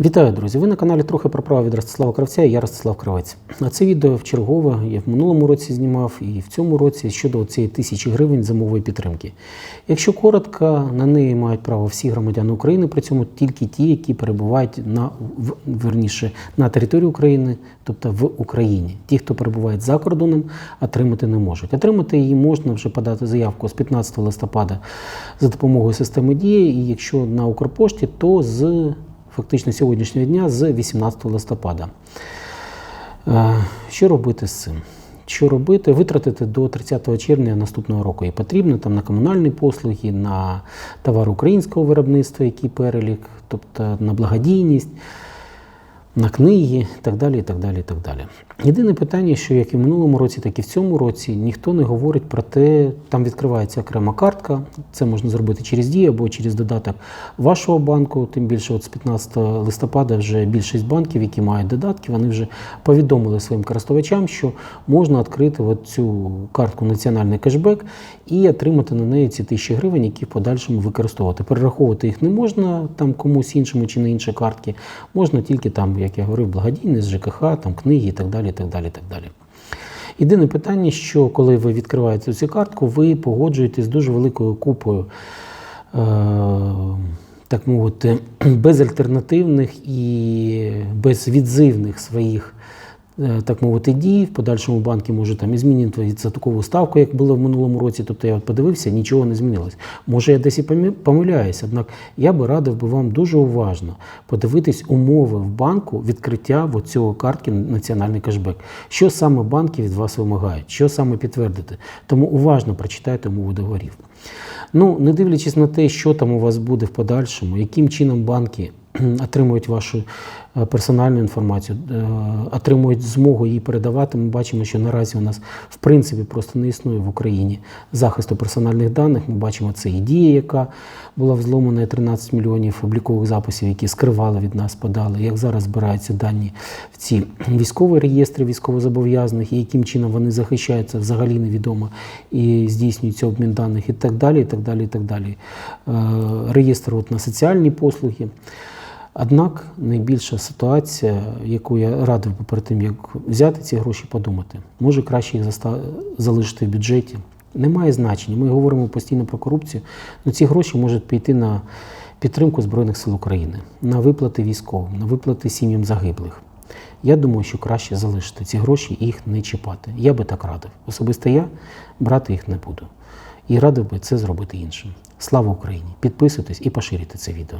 Вітаю, друзі! Ви на каналі трохи про право від Ростислава Кравця і я Ростислав Кравець. А це відео в чергове я в минулому році знімав і в цьому році щодо цієї тисячі гривень зимової підтримки. Якщо коротко, на неї мають право всі громадяни України, при цьому тільки ті, які перебувають на верніше на території України, тобто в Україні. Ті, хто перебувають за кордоном, отримати не можуть. Отримати її можна вже подати заявку з 15 листопада за допомогою системи дії. І якщо на Укрпошті, то з фактично сьогоднішнього дня з 18 листопада. Е, Що робити з цим? Що робити? Витратити до 30 червня наступного року. І потрібно там на комунальні послуги, на товари українського виробництва, який перелік, тобто на благодійність, на книги і так далі. і так далі, і так далі. Єдине питання, що як і в минулому році, так і в цьому році ніхто не говорить про те, там відкривається окрема картка. Це можна зробити через дію або через додаток вашого банку. Тим більше, от з 15 листопада вже більшість банків, які мають додатки, вони вже повідомили своїм користувачам, що можна відкрити от цю картку національний кешбек і отримати на неї ці тисячі гривень, які в подальшому використовувати. Перераховувати їх не можна там комусь іншому чи на інші картки. Можна тільки там, як я говорив, благодійність, ЖКХ, там книги і так далі. так далі, і так далі. Єдине питання, що коли ви відкриваєте цю картку, ви погоджуєтесь з дуже великою купою, е, так мовити, безальтернативних і безвідзивних своїх. Е, Так мовити, дій в подальшому банки можуть там і змінити відсоткову ставку, як було в минулому році. Тобто я от подивився, нічого не змінилось. Може, я десь і помиляюся, однак я би радив би вам дуже уважно подивитись умови в банку відкриття цього картки національний кешбек. Що саме банки від вас вимагають, що саме підтвердити. Тому уважно прочитайте умови договорів. Ну, не дивлячись на те, що там у вас буде в подальшому, яким чином банки отримують вашу персональну інформацію, е, отримують змогу її передавати. Ми бачимо, що наразі у нас в принципі просто не існує в Україні захисту персональних даних. Ми бачимо це і дія, яка була взломана і 13 мільйонів облікових записів, які скривали від нас, подали. Як зараз збираються дані в ці військові реєстри військовозобов'язаних, і яким чином вони захищаються, взагалі невідомо, і здійснюється обмін даних, і так далі. і так далі, і так далі. Е, Реєстр от на соціальні послуги. Однак найбільша ситуація, яку я радив би перед тим, як взяти ці гроші, подумати, може краще їх залишити в бюджеті. Немає значення. Ми говоримо постійно про корупцію. але ці гроші можуть піти на підтримку Збройних сил України, на виплати військовим, на виплати сім'ям загиблих. Я думаю, що краще залишити ці гроші і їх не чіпати. Я би так радив. Особисто я брати їх не буду. І радив би це зробити іншим. Слава Україні! Підписуйтесь і поширюйте це відео.